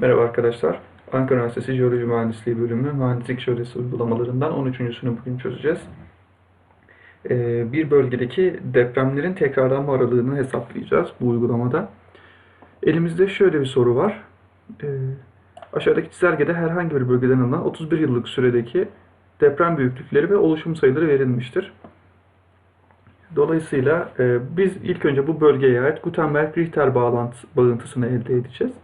Merhaba arkadaşlar. Ankara Üniversitesi Jeoloji Mühendisliği bölümü mühendislik jeolojisi uygulamalarından 13.sünü bugün çözeceğiz. Ee, bir bölgedeki depremlerin tekrarlanma aralığını hesaplayacağız bu uygulamada. Elimizde şöyle bir soru var. Ee, aşağıdaki çizelgede herhangi bir bölgeden alınan 31 yıllık süredeki deprem büyüklükleri ve oluşum sayıları verilmiştir. Dolayısıyla e, biz ilk önce bu bölgeye ait Gutenberg-Richter bağıntısını elde edeceğiz.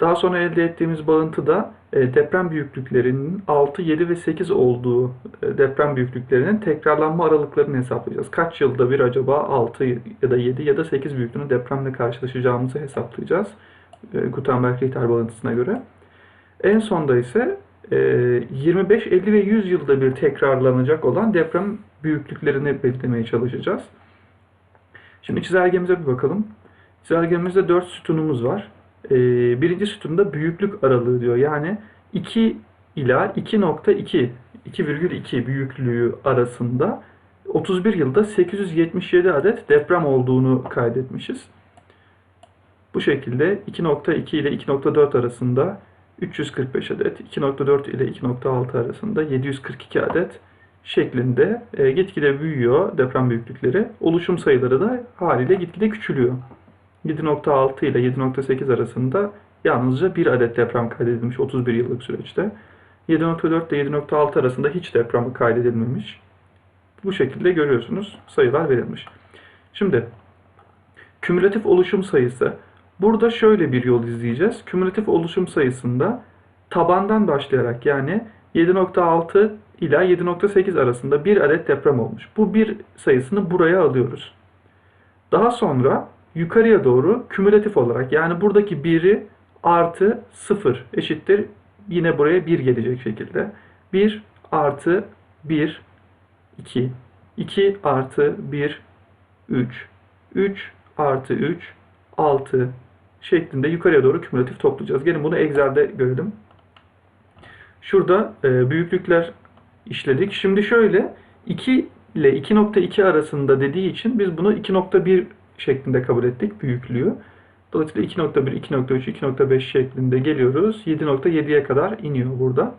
Daha sonra elde ettiğimiz bağıntıda e, deprem büyüklüklerinin 6, 7 ve 8 olduğu e, deprem büyüklüklerinin tekrarlanma aralıklarını hesaplayacağız. Kaç yılda bir acaba 6 ya da 7 ya da 8 büyüklüğünün depremle karşılaşacağımızı hesaplayacağız. E, Gutenberg-Richter bağıntısına göre. En sonda ise e, 25, 50 ve 100 yılda bir tekrarlanacak olan deprem büyüklüklerini belirlemeye çalışacağız. Şimdi çizelgemize bir bakalım. Çizelgemizde 4 sütunumuz var. Ee, birinci sütunda büyüklük aralığı diyor. Yani 2 ila 2.2 2,2 büyüklüğü arasında 31 yılda 877 adet deprem olduğunu kaydetmişiz. Bu şekilde 2.2 ile 2.4 arasında 345 adet, 2.4 ile 2.6 arasında 742 adet şeklinde e, gitgide büyüyor deprem büyüklükleri. Oluşum sayıları da haliyle gitgide küçülüyor. 7.6 ile 7.8 arasında yalnızca bir adet deprem kaydedilmiş 31 yıllık süreçte. 7.4 ile 7.6 arasında hiç deprem kaydedilmemiş. Bu şekilde görüyorsunuz sayılar verilmiş. Şimdi kümülatif oluşum sayısı. Burada şöyle bir yol izleyeceğiz. Kümülatif oluşum sayısında tabandan başlayarak yani 7.6 ila 7.8 arasında bir adet deprem olmuş. Bu bir sayısını buraya alıyoruz. Daha sonra yukarıya doğru kümülatif olarak yani buradaki 1'i artı 0 eşittir. Yine buraya 1 gelecek şekilde. 1 artı 1 2 2 artı 1 3 3 artı 3 6 şeklinde yukarıya doğru kümülatif toplayacağız. Gelin bunu Excel'de görelim. Şurada e, büyüklükler işledik. Şimdi şöyle 2 ile 2.2 arasında dediği için biz bunu 2.1 şeklinde kabul ettik büyüklüğü. Dolayısıyla 2.1, 2.3, 2.5 şeklinde geliyoruz. 7.7'ye kadar iniyor burada.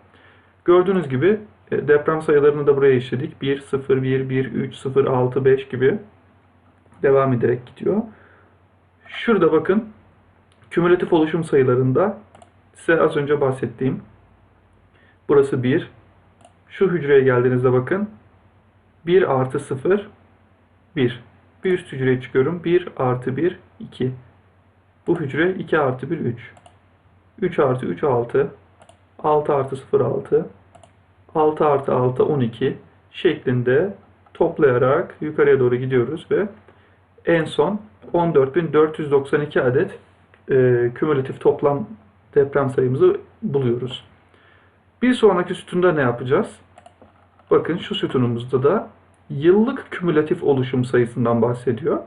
Gördüğünüz gibi e, deprem sayılarını da buraya işledik. 1, 0, 1, 1, 3, 0, 6, 5 gibi devam ederek gidiyor. Şurada bakın kümülatif oluşum sayılarında size az önce bahsettiğim burası 1. Şu hücreye geldiğinizde bakın 1 artı 0 1. Bir üst hücreye çıkıyorum. 1 artı 1 2. Bu hücre 2 artı 1 3. 3 artı 3 6. 6 artı 0 6. 6 artı 6 12 şeklinde toplayarak yukarıya doğru gidiyoruz ve en son 14.492 adet e, kümülatif toplam deprem sayımızı buluyoruz. Bir sonraki sütunda ne yapacağız? Bakın şu sütunumuzda da yıllık kümülatif oluşum sayısından bahsediyor.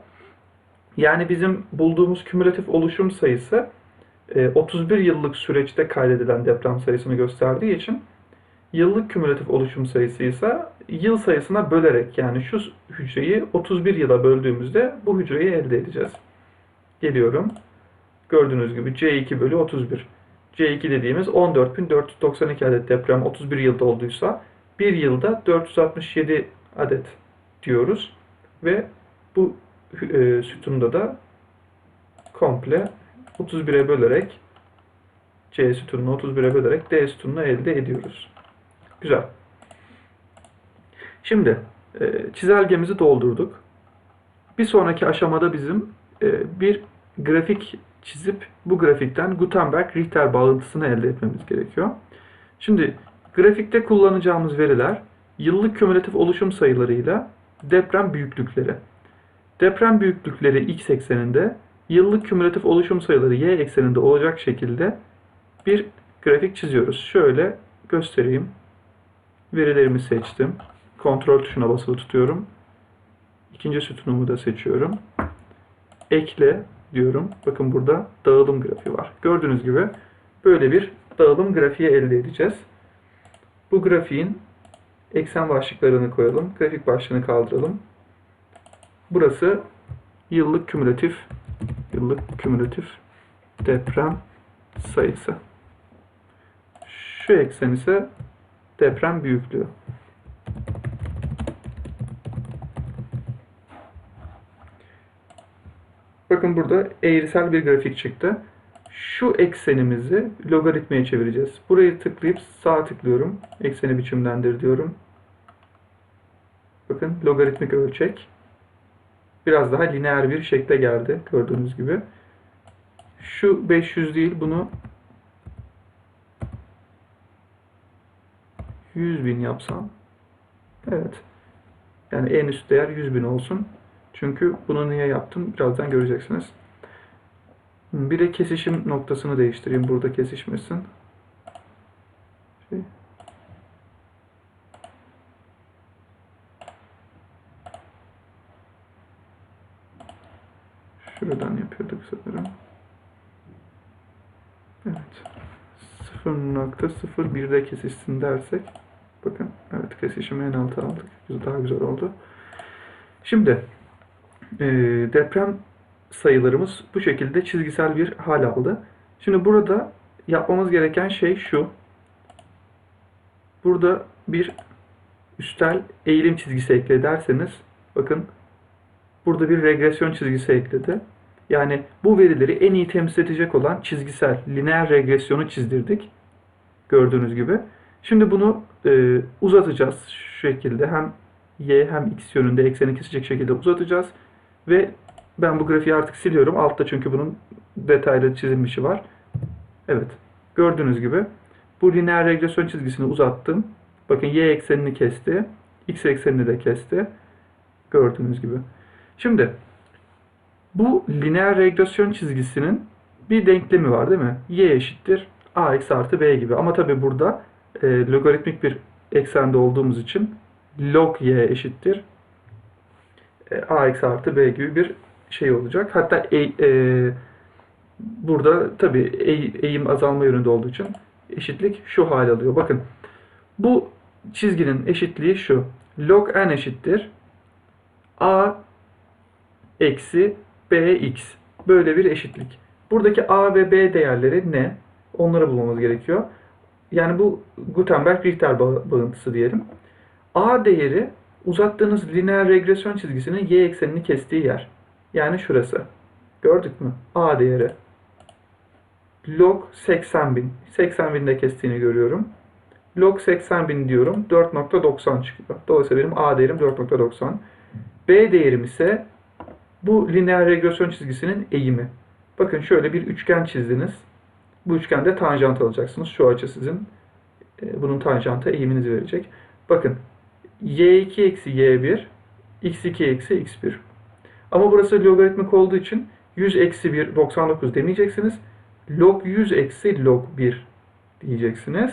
Yani bizim bulduğumuz kümülatif oluşum sayısı 31 e, yıllık süreçte kaydedilen deprem sayısını gösterdiği için yıllık kümülatif oluşum sayısı ise yıl sayısına bölerek yani şu hücreyi 31 yıla böldüğümüzde bu hücreyi elde edeceğiz. Geliyorum. Gördüğünüz gibi C2 bölü 31. C2 dediğimiz 14.492 adet deprem 31 yılda olduysa bir yılda 467 adet diyoruz. Ve bu e, sütunda da komple 31'e bölerek C sütununu 31'e bölerek D sütununu elde ediyoruz. Güzel. Şimdi e, çizelgemizi doldurduk. Bir sonraki aşamada bizim e, bir grafik çizip bu grafikten Gutenberg-Richter bağıntısını elde etmemiz gerekiyor. Şimdi grafikte kullanacağımız veriler yıllık kümülatif oluşum sayılarıyla deprem büyüklükleri. Deprem büyüklükleri x ekseninde, yıllık kümülatif oluşum sayıları y ekseninde olacak şekilde bir grafik çiziyoruz. Şöyle göstereyim. Verilerimi seçtim. Kontrol tuşuna basılı tutuyorum. İkinci sütunumu da seçiyorum. Ekle diyorum. Bakın burada dağılım grafiği var. Gördüğünüz gibi böyle bir dağılım grafiği elde edeceğiz. Bu grafiğin eksen başlıklarını koyalım. Grafik başlığını kaldıralım. Burası yıllık kümülatif yıllık kümülatif deprem sayısı. Şu eksen ise deprem büyüklüğü. Bakın burada eğrisel bir grafik çıktı. Şu eksenimizi logaritmaya çevireceğiz. Burayı tıklayıp sağ tıklıyorum. Ekseni biçimlendir diyorum. Bakın logaritmik ölçek. Biraz daha lineer bir şekle geldi gördüğünüz gibi. Şu 500 değil bunu 100 bin yapsam. Evet. Yani en üst değer 100 bin olsun. Çünkü bunu niye yaptım birazdan göreceksiniz. Bir de kesişim noktasını değiştireyim. Burada kesişmesin. Şuradan yapıyorduk sanırım. Evet. 0.01'de kesişsin dersek. Bakın evet kesişimi en alta aldık. Daha güzel oldu. Şimdi e, deprem sayılarımız bu şekilde çizgisel bir hal aldı. Şimdi burada yapmamız gereken şey şu. Burada bir üstel eğilim çizgisi ekle derseniz bakın burada bir regresyon çizgisi ekledi. Yani bu verileri en iyi temsil edecek olan çizgisel lineer regresyonu çizdirdik. Gördüğünüz gibi. Şimdi bunu e, uzatacağız şu şekilde. Hem y hem x yönünde ekseni kesecek şekilde uzatacağız. Ve ben bu grafiği artık siliyorum. Altta çünkü bunun detaylı çizilmişi var. Evet. Gördüğünüz gibi bu lineer regresyon çizgisini uzattım. Bakın y eksenini kesti. X eksenini de kesti. Gördüğünüz gibi. Şimdi bu lineer regresyon çizgisinin bir denklemi var değil mi? y eşittir ax artı b gibi. Ama tabi burada e, logaritmik bir eksende olduğumuz için log y eşittir e, ax artı b gibi bir şey olacak. Hatta e, e, burada tabi e, eğim azalma yönünde olduğu için eşitlik şu hal alıyor. Bakın bu çizginin eşitliği şu. Log n eşittir a eksi bx. Böyle bir eşitlik. Buradaki a ve b değerleri ne? Onları bulmamız gerekiyor. Yani bu Gutenberg-Richter bağıntısı diyelim. a değeri uzattığınız lineer regresyon çizgisinin y eksenini kestiği yer. Yani şurası. Gördük mü? A değeri. Log 80 bin. 80 binde kestiğini görüyorum. Log 80 bin diyorum. 4.90 çıkıyor. Dolayısıyla benim A değerim 4.90. B değerim ise bu lineer regresyon çizgisinin eğimi. Bakın şöyle bir üçgen çizdiniz. Bu üçgende tanjant alacaksınız. Şu açı sizin e, bunun tanjanta eğiminizi verecek. Bakın y2 eksi y1 x2 eksi x1. Ama burası logaritmik olduğu için 100 eksi 1 99 demeyeceksiniz. Log 100 eksi log 1 diyeceksiniz.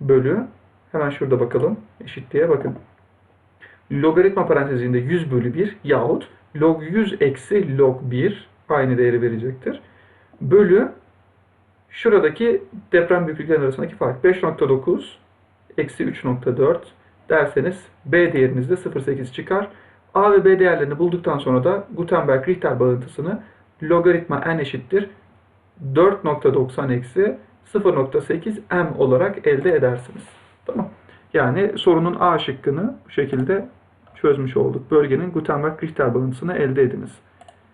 Bölü hemen şurada bakalım eşitliğe bakın. Logaritma parantezinde 100 bölü 1 yahut log 100 eksi log 1 aynı değeri verecektir. Bölü şuradaki deprem büyüklükleri arasındaki fark 5.9 eksi 3.4 derseniz B değeriniz de 0.8 çıkar. A ve B değerlerini bulduktan sonra da Gutenberg-Richter bağıntısını logaritma n eşittir 4.90 eksi 0.8 m olarak elde edersiniz. Tamam. Yani sorunun A şıkkını bu şekilde çözmüş olduk. Bölgenin Gutenberg-Richter bağıntısını elde ediniz.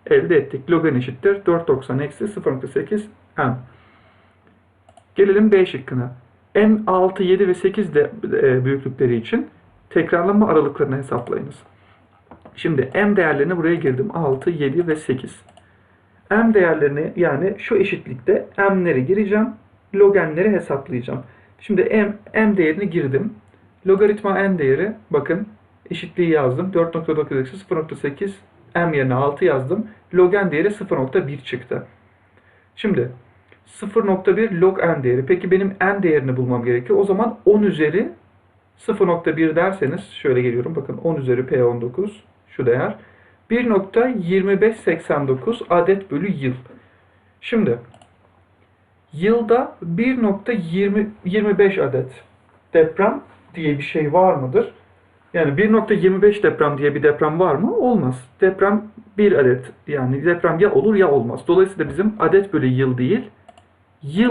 Elde ettik. Log eşittir 4.90 eksi 0.8 m. Gelelim B şıkkına. M 6, 7 ve 8 de e, büyüklükleri için tekrarlama aralıklarını hesaplayınız. Şimdi M değerlerini buraya girdim. 6, 7 ve 8. M değerlerini yani şu eşitlikte M'leri gireceğim. Logenleri hesaplayacağım. Şimdi M, M değerini girdim. Logaritma N değeri bakın eşitliği yazdım. 4.9 eksi 0.8 M yerine 6 yazdım. Logen değeri 0.1 çıktı. Şimdi 0.1 log n değeri. Peki benim n değerini bulmam gerekiyor. O zaman 10 üzeri 0.1 derseniz şöyle geliyorum. Bakın 10 üzeri P19 şu değer. 1.2589 adet bölü yıl. Şimdi yılda 1.25 adet deprem diye bir şey var mıdır? Yani 1.25 deprem diye bir deprem var mı? Olmaz. Deprem bir adet. Yani deprem ya olur ya olmaz. Dolayısıyla bizim adet bölü yıl değil, yıl